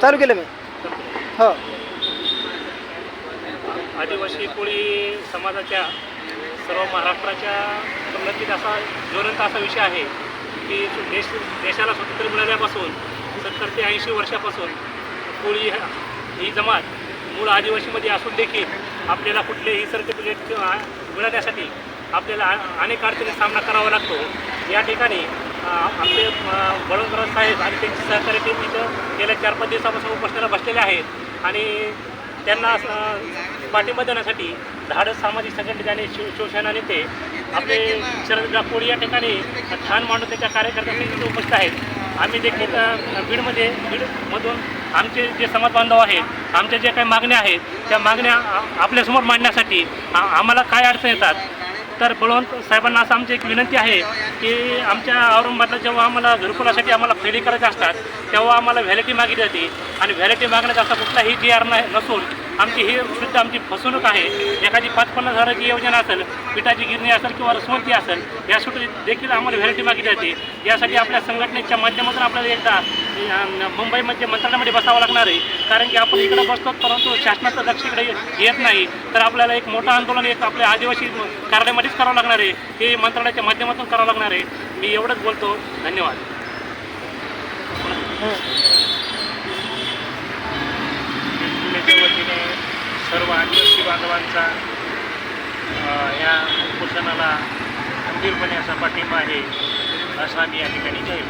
चालू केलं मी. हो. आदिवासी कोळी समाजाच्या सर्व महाराष्ट्राच्या संबंधित असा ज्वलंत असा विषय आहे की देश देशाला स्वातंत्र्य मिळाल्यापासून सत्तर ते ऐंशी वर्षापासून कोळी ही जमात मूळ आदिवासीमध्ये असून देखील आपल्याला कुठलेही सर्टिफिकेट किंवा आपल्याला अनेक अडचणीचा सामना करावा लागतो. या ठिकाणी आपले आमचे साहेब आणि त्यांचे सहकारी टीम इथं गेल्या चार पाच दिवसापासून उपोषणाला बसलेले आहेत. आणि त्यांना पाठिंबा देण्यासाठी धाडस सामाजिक संघटनेने शिव शिवसेना नेते आपले शरद कोळी या ठिकाणी ठाण मांडून त्यांच्या कार्यकर्त्यांनी तिथे उपस्थित आहेत. आम्ही देखील बीडमध्ये बीडमधून आमचे जे समाज बांधव आहेत आमच्या जे काही मागण्या आहेत त्या मागण्या आपल्यासमोर मांडण्यासाठी आम्हाला काय अडचण येतात तर बळवंत साहेबांना असं आमची एक विनंती आहे की आमच्या औरंगाबादला जेव्हा आम्हाला घरकुलासाठी आम्हाला फेरी करायचे असतात तेव्हा आम्हाला व्हॅलिटी मागितली जाते. आणि व्हॅलिटी मागण्याचा असा कुठलाही जी आर नाही नसून आमची ही शुद्ध आमची फसवणूक आहे. एखादी पाच पन्नास हजाराची योजना असेल पिठाची गिरणी असेल किंवा रसवंती असेल यासाठी देखील आम्हाला व्हॅलिटी मागितली जाते. यासाठी आपल्या संघटनेच्या माध्यमातून आपल्याला एकदा मुंबईमध्ये म्हणजे मंत्रालयामध्ये बसावं लागणार आहे. कारण की आपण इकडे बसतो परंतु शासनाचं लक्ष इकडे येत नाही. तर आपल्याला एक मोठं आंदोलन एक आपल्या आदिवासी कार्यालयामध्येच करावं लागणार आहे. हे मंत्रालयाच्या माध्यमातून करावं लागणार आहे. मी एवढंच बोलतो. धन्यवाद. वतीने सर्व आदिवासी बांधवांचा या उपोषणाला खंबीरपणे असा पाठिंबा आहे असा मी या ठिकाणी जाहीर